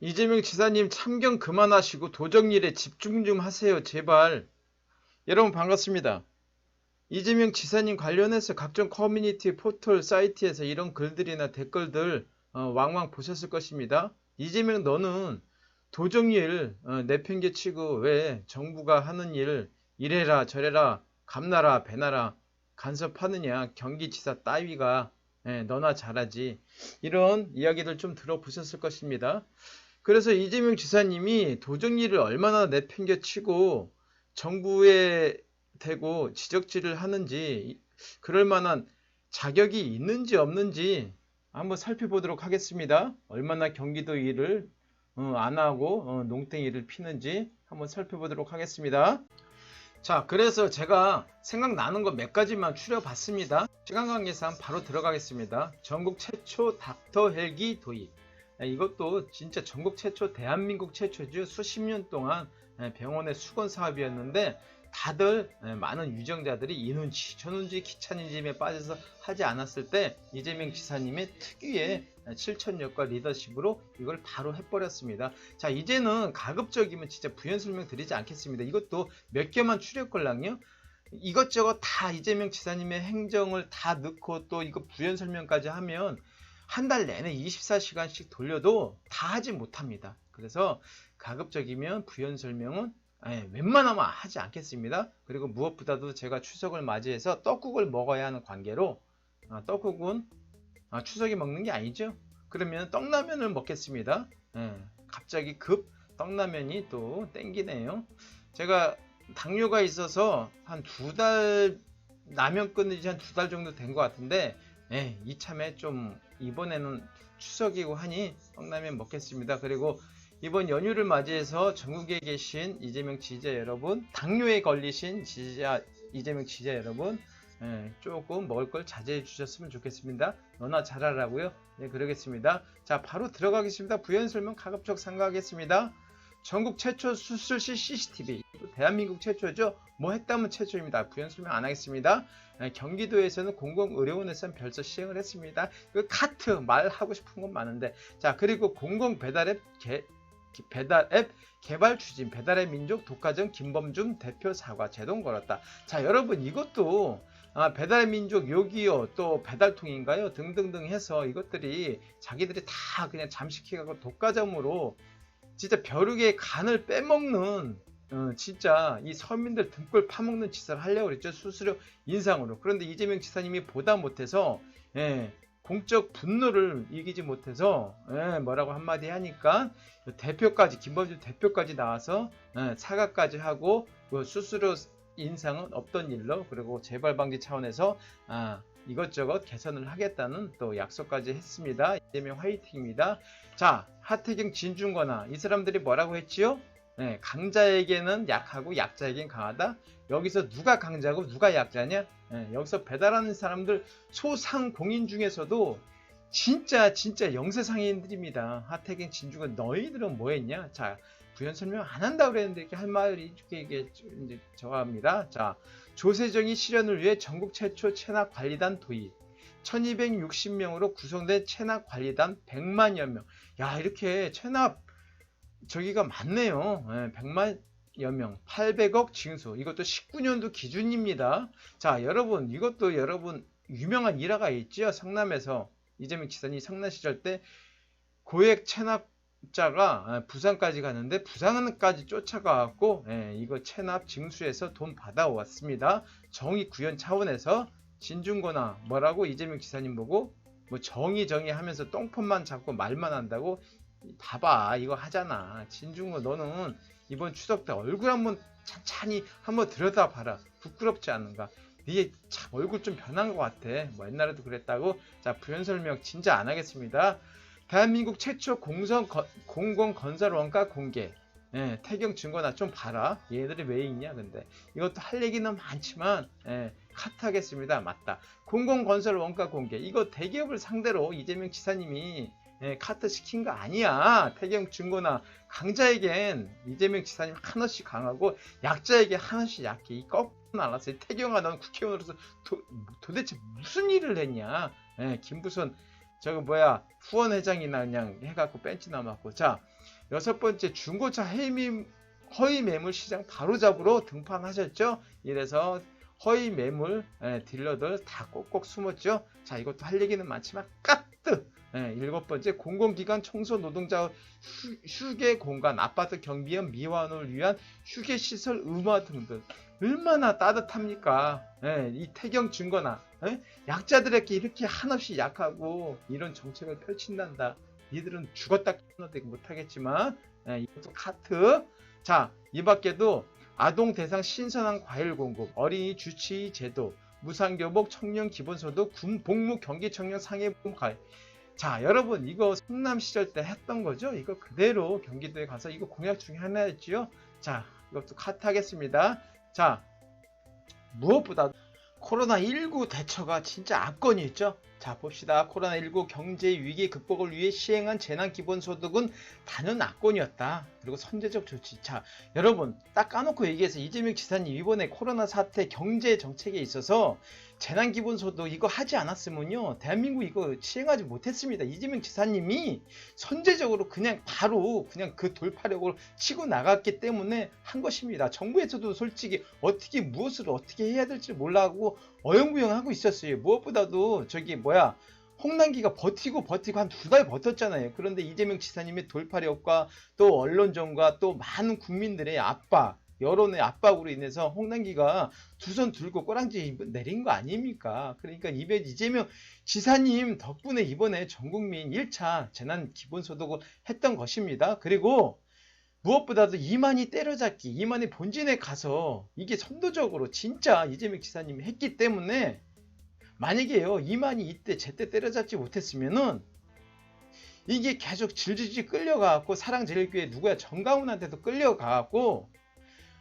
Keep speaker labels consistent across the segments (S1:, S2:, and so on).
S1: 이재명 지사님 참견 그만하시고 도정 일에 집중 좀 하세요. 제발. 여러분 반갑습니다. 이재명 지사님 관련해서 각종 커뮤니티 포털 사이트에서 이런 글들이나 댓글들 어, 왕왕 보셨을 것입니다. 이재명 너는 도정일 어, 내팽개치고 왜 정부가 하는 일 이래라 저래라 감나라 배나라 간섭하느냐 경기지사 따위가 예, 너나 잘하지 이런 이야기들 좀 들어보셨을 것입니다. 그래서 이재명 지사님이 도정일을 얼마나 내팽개치고 정부에 대고 지적질을 하는지 그럴 만한 자격이 있는지 없는지 한번 살펴보도록 하겠습니다. 얼마나 경기도 일을 어, 안 하고 어, 농땡이를 피는지 한번 살펴보도록 하겠습니다. 자, 그래서 제가 생각나는 거몇 가지만 추려봤습니다. 시간 관계상 바로 들어가겠습니다. 전국 최초 닥터 헬기 도입. 야, 이것도 진짜 전국 최초, 대한민국 최초죠. 수십 년 동안 예, 병원의 수건 사업이었는데 다들 예, 많은 유정자들이 이눈치 저눈치 귀차니즘에 빠져서 하지 않았을 때 이재명 지사님의 특유의 실천력과 리더십으로 이걸 바로 해버렸습니다. 자 이제는 가급적이면 진짜 부연 설명 드리지 않겠습니다. 이것도 몇 개만 추렸걸랑요. 이것저것 다 이재명 지사님의 행정을 다 넣고 또 이거 부연 설명까지 하면 한 달 내내 24시간씩 돌려도 다 하지 못합니다. 그래서 가급적이면 부연 설명은 예, 웬만하면 하지 않겠습니다. 그리고 무엇보다도 제가 추석을 맞이해서 떡국을 먹어야 하는 관계로 아, 떡국은 아, 추석에 먹는 게 아니죠. 그러면 떡라면을 먹겠습니다. 예, 갑자기 급 떡라면이 또 땡기네요. 제가 당뇨가 있어서 한 두 달 라면 끊은 지 한 두 달 정도 된 것 같은데 예, 이참에 좀 이번에는 추석이고 하니 떡라면 먹겠습니다. 그리고 이번 연휴를 맞이해서 전국에 계신 이재명 지지자 여러분, 당뇨에 걸리신 지지자 이재명 지지자 여러분, 예, 조금 먹을 걸 자제해 주셨으면 좋겠습니다. 너나 잘하라고요. 네, 그러겠습니다. 자, 바로 들어가겠습니다. 부연 설명 가급적 상가하겠습니다. 전국 최초 수술실 CCTV, 대한민국 최초죠. 뭐 했다면 최초입니다. 부연 설명 안 하겠습니다. 예, 경기도에서는 공공의료원에서 별서 시행을 했습니다. 그 카트 말하고 싶은 건 많은데, 자 그리고 공공 배달앱 개, 배달 앱 개발 추진 배달의 민족 독과점 김범준 대표 사과 제동 걸었다. 자 여러분 이것도 아, 배달의 민족 요기요 또 배달통인가요 등등등 해서 이것들이 자기들이 다 그냥 잠식해가고 독과점으로 진짜 벼룩의 간을 빼먹는 어, 진짜 이 서민들 등골 파먹는 짓을 하려고 그랬죠. 수수료 인상으로. 그런데 이재명 지사님이 보다 못해서 예, 공적 분노를 이기지 못해서 예, 뭐라고 한마디 하니까 대표까지 김범준 대표까지 나와서 예, 사과까지 하고 그 수수료 인상은 없던 일로 그리고 재발 방지 차원에서 아, 이것저것 개선을 하겠다는 또 약속까지 했습니다. 이재명 화이팅입니다. 자 하태경 진중권아 이 사람들이 뭐라고 했지요? 네, 강자에게는 약하고 약자에겐 강하다. 여기서 누가 강자고 누가 약자냐? 네, 여기서 배달하는 사람들 소상공인 중에서도 진짜 진짜 영세상인들입니다. 하태경 진주가 너희들은 뭐했냐? 자 부연 설명 안 한다 그랬는데 이렇게 할 말이 이렇게 이게 이제 저합니다. 자 조세정이 실현을 위해 전국 최초 체납 관리단 도입. 1260명으로 구성된 체납 관리단 100만여 명. 야 이렇게 체납 저기가 많네요. 예, 100만 여 명, 800억 징수. 이것도 19년도 기준입니다. 자, 여러분, 이것도 여러분 유명한 일화가 있지요. 성남에서 이재명 지사님 성남 시절 때 고액 체납 자가 예, 부산까지 가는데 부산까지 쫓아가갖고 예, 이거 체납 징수해서 돈 받아왔습니다. 정의 구현 차원에서 진중거나 뭐라고 이재명 지사님 보고 뭐 정의 정의 하면서 똥폰만 잡고 말만 한다고 봐봐 이거 하잖아. 진중거 너는 이번 추석 때 얼굴 한번 찬찬히 한번 들여다봐라. 부끄럽지 않은가? 이게 참 얼굴 좀 변한 것 같아. 뭐 옛날에도 그랬다고? 자 부연 설명 진짜 안 하겠습니다 대한민국 최초 공성 거- 공공 건설 원가 공개 예, 태경 증거나 좀 봐라 얘들이 왜 있냐 근데 이것도 할 얘기는 많지만 예, 카트 하겠습니다 맞다 공공건설 원가 공개 이거 대기업을 상대로 이재명 지사님이 예, 카트 시킨 거 아니야. 태경 증거나 강자에겐 이재명 지사님 하나씩 강하고 약자에게 하나씩 약해. 이 거꾸로 나눴어요. 태경아 넌 국회의원으로서 도, 대체 무슨 일을 했냐. 예, 김부선 저거 뭐야 후원 회장이나 그냥 해갖고 벤치 남았고 자 여섯 번째 중고차 해임 허위 매물 시장 바로잡으러 등판하셨죠. 이래서 허위 매물 예, 딜러들 다 꼭꼭 숨었죠. 자 이것도 할 얘기는 많지만 까뜨 예, 일곱 번째 공공기관 청소 노동자 휴, 휴게 공간 아파트 경비원 미화원을 위한 휴게 시설 음화 등등 얼마나 따뜻합니까? 예, 이 태경 증거나 예? 약자들에게 이렇게 한없이 약하고 이런 정책을 펼친단다. 니들은 죽었다 깨어나도 못하겠지만 예, 이것도 카트. 자, 이 밖에도 아동 대상 신선한 과일 공급, 어린이 주치 제도, 무상교복, 청년 기본소득, 군 복무 경기 청년 상해보험 가입. 자, 여러분 이거 성남 시절 때 했던 거죠? 이거 그대로 경기도에 가서 이거 공약 중에 하나였지요? 자, 이것도 카트 하겠습니다. 자, 무엇보다 코로나19 대처가 진짜 압권이었죠. 자, 봅시다. 코로나19 경제 위기 극복을 위해 시행한 재난기본소득은 단연 압권이었다. 그리고 선제적 조치. 자, 여러분, 딱 까놓고 얘기해서 이재명 지사님 이번에 코로나 사태 경제 정책에 있어서 재난기본소득 이거 하지 않았으면요. 대한민국 이거 시행하지 못했습니다. 이재명 지사님이 선제적으로 그냥 바로 그냥 그 돌파력을 치고 나갔기 때문에 한 것입니다. 정부에서도 솔직히 어떻게 무엇을 어떻게 해야 될지 몰라하고 어영부영하고 있었어요. 무엇보다도 저기 뭐야 홍남기가 버티고 버티고 한 두 달 버텼잖아요. 그런데 이재명 지사님의 돌파력과 또 언론전과 또 많은 국민들의 압박, 여론의 압박으로 인해서 홍남기가 두 손 들고 꼬랑지 내린 거 아닙니까? 그러니까 이be 이재명 지사님 덕분에 이번에 전 국민 1차 재난 기본소득을 했던 것입니다. 그리고 무엇보다도 이만희 때려잡기, 이만희 본진에 가서 이게 선도적으로 진짜 이재명 지사님이 했기 때문에 만약에요 이만희 이때 제때 때려잡지 못했으면은 이게 계속 질질질 끌려가갖고 사랑제일교회 누구야 정가훈한테도 끌려가갖고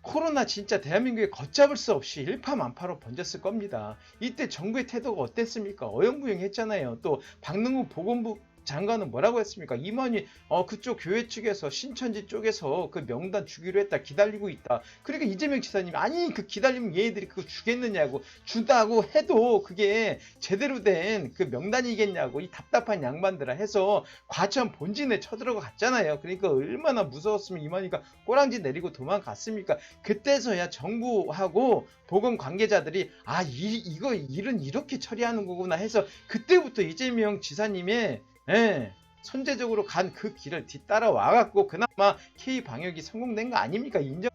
S1: 코로나 진짜 대한민국에 걷잡을 수 없이 일파만파로 번졌을 겁니다. 이때 정부의 태도가 어땠습니까? 어영부영했잖아요. 또 박능우 보건부 장관은 뭐라고 했습니까? 이만희 어, 그쪽 교회 측에서 신천지 쪽에서 그 명단 주기로 했다 기다리고 있다. 그러니까 이재명 지사님 아니 그 기다리면 얘들이 그거 주겠느냐고 주다고 해도 그게 제대로 된 그 명단이겠냐고 이 답답한 양반들아 해서 과천 본진에 쳐들어가 갔잖아요. 그러니까 얼마나 무서웠으면 이만희가 꼬랑지 내리고 도망갔습니까? 그때서야 정부하고 보건 관계자들이 아 이, 이거 일은 이렇게 처리하는 거구나 해서 그때부터 이재명 지사님의 예, 선제적으로 간 그 길을 뒤따라 와 갖고 그나마 K 방역이 성공된 거 아닙니까? 인정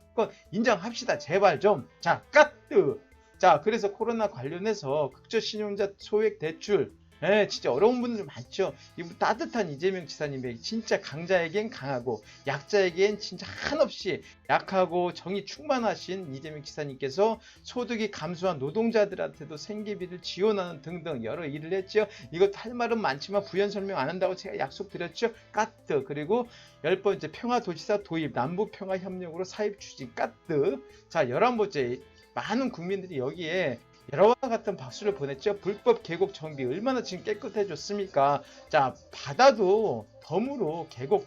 S1: 인정합시다 제발 좀. 자 까뜨. 자 그래서 코로나 관련해서 극저 신용자 소액 대출. 예, 진짜 어려운 분들 많죠. 이분 따뜻한 이재명 지사님의 진짜 강자에겐 강하고 약자에겐 진짜 한없이 약하고 정이 충만하신 이재명 지사님께서 소득이 감소한 노동자들한테도 생계비를 지원하는 등등 여러 일을 했죠. 이것도 할 말은 많지만 부연 설명 안 한다고 제가 약속드렸죠. 까뜨 그리고 열 번째 평화도지사 도입 남북평화협력으로 사입 추진 까뜨 자 열한 번째 많은 국민들이 여기에 여러와 같은 박수를 보냈죠. 불법 계곡 정비 얼마나 지금 깨끗해졌습니까? 자 바다도 덤으로 계곡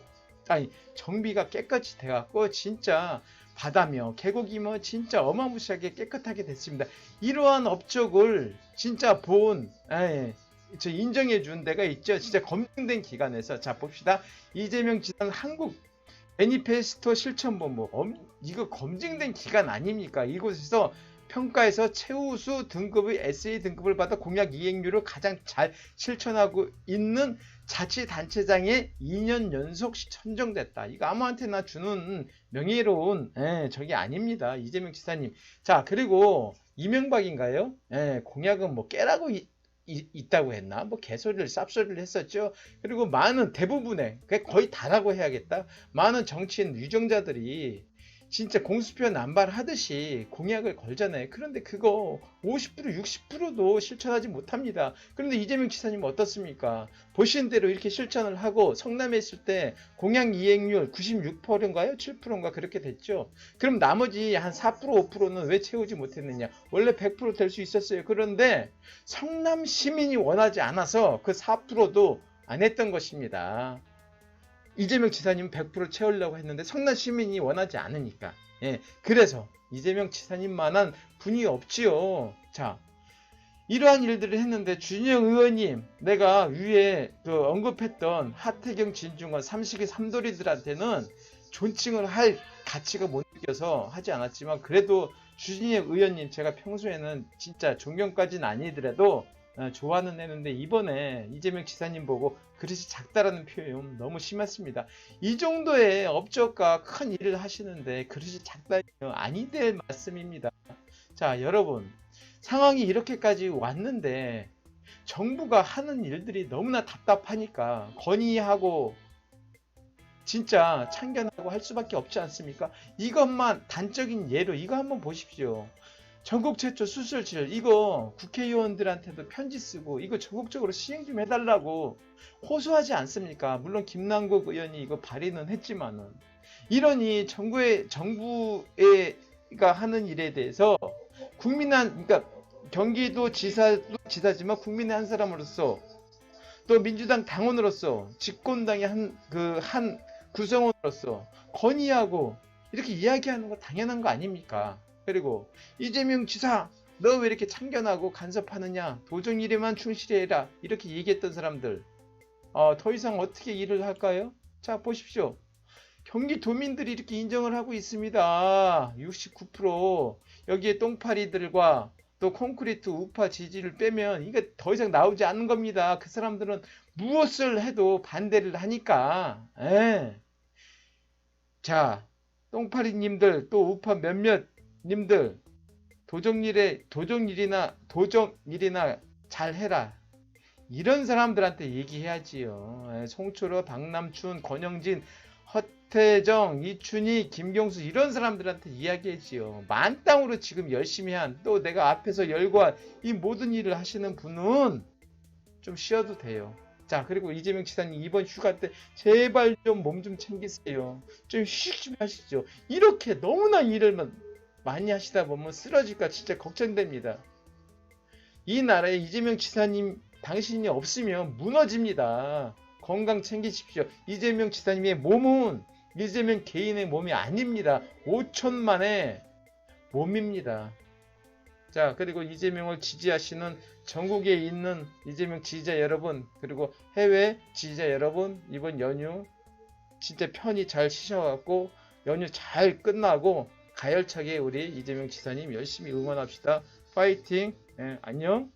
S1: 아니 정비가 깨끗이 돼갖고 진짜 바다며 계곡이며 진짜 어마무시하게 깨끗하게 됐습니다. 이러한 업적을 진짜 본 에, 저 인정해 준 데가 있죠. 진짜 검증된 기관에서 자 봅시다. 이재명 지사는 한국 매니페스토 실천본부 엄, 이거 검증된 기관 아닙니까? 이곳에서 평가에서 최우수 등급의 SE 등급을 받아 공약 이행률을 가장 잘 실천하고 있는 자치단체장에 2년 연속 선정됐다. 이거 아무한테나 주는 명예로운 예, 저게 아닙니다. 이재명 지사님. 자 그리고 이명박인가요? 예, 공약은 뭐 깨라고 이, 이, 있다고 했나? 뭐 개소리를 쌉소리를 했었죠. 그리고 많은 대부분의 거의 다라고 해야겠다. 많은 정치인 유정자들이 진짜 공수표 남발하듯이 공약을 걸잖아요. 그런데 그거 50% 60%도 실천하지 못합니다. 그런데 이재명 지사님은 어떻습니까? 보신 대로 이렇게 실천을 하고 성남에 있을 때 공약 이행률 96%인가요? 7%인가 그렇게 됐죠. 그럼 나머지 한 4% 5%는 왜 채우지 못했느냐? 원래 100%될 수 있었어요. 그런데 성남 시민이 원하지 않아서 그 4%도 안 했던 것입니다. 이재명 지사님 100% 채우려고 했는데 성남 시민이 원하지 않으니까. 예, 그래서 이재명 지사님만한 분이 없지요. 자, 이러한 일들을 했는데 준영 의원님 내가 위에 그 언급했던 하태경 진중권 삼식이 삼돌이들한테는 존칭을 할 가치가 못 느껴서 하지 않았지만 그래도 주진영 의원님 제가 평소에는 진짜 존경까지는 아니더라도 어, 좋아는 했는데 이번에 이재명 지사님 보고 그릇이 작다라는 표현 너무 심했습니다. 이 정도의 업적과 큰 일을 하시는데 그릇이 작다니 아니 될 말씀입니다. 자 여러분 상황이 이렇게까지 왔는데 정부가 하는 일들이 너무나 답답하니까 건의하고 진짜 참견하고 할 수밖에 없지 않습니까? 이것만 단적인 예로 이거 한번 보십시오. 전국 최초 수술실 이거 국회의원들한테도 편지 쓰고 이거 전국적으로 시행 좀 해달라고 호소하지 않습니까? 물론 김남국 의원이 이거 발의는 했지만은 이러니 정부의 정부가 하는 일에 대해서 국민한 그러니까 경기도 지사도 지사지만 국민의 한 사람으로서 또 민주당 당원으로서 집권당의 한 그 한 구성원으로서 건의하고 이렇게 이야기하는 거 당연한 거 아닙니까? 그리고 이재명 지사 너 왜 이렇게 참견하고 간섭하느냐? 도정 일에만 충실해라. 이렇게 얘기했던 사람들. 어, 더 이상 어떻게 일을 할까요? 자 보십시오. 경기도민들이 이렇게 인정을 하고 있습니다. 69% 여기에 똥파리들과 또 콘크리트 우파 지지를 빼면 이게 더 이상 나오지 않는 겁니다. 그 사람들은 무엇을 해도 반대를 하니까. 예. 자 똥파리님들 또 우파 몇몇 님들 도정일에 도정일이나 도정일이나 잘 해라 이런 사람들한테 얘기해야지요. 예, 송철호, 박남춘, 권영진, 허태정, 이춘희, 김경수 이런 사람들한테 이야기했지요. 만땅으로 지금 열심히 한 또 내가 앞에서 열거한 이 모든 일을 하시는 분은 좀 쉬어도 돼요. 자 그리고 이재명 지사님 이번 휴가 때 제발 좀 몸좀 챙기세요. 좀 휴식 좀 하시죠. 이렇게 너무나 일을 많이 하시다 보면 쓰러질까 진짜 걱정됩니다. 이 나라에 이재명 지사님 당신이 없으면 무너집니다. 건강 챙기십시오. 이재명 지사님의 몸은 이재명 개인의 몸이 아닙니다. 5천만의 몸입니다. 자, 그리고 이재명을 지지하시는 전국에 있는 이재명 지지자 여러분, 그리고 해외 지지자 여러분, 이번 연휴 진짜 편히 잘 쉬셔갖고 연휴 잘 끝나고 가열차게 우리 이재명 지사님 열심히 응원합시다. 파이팅! 예, 안녕!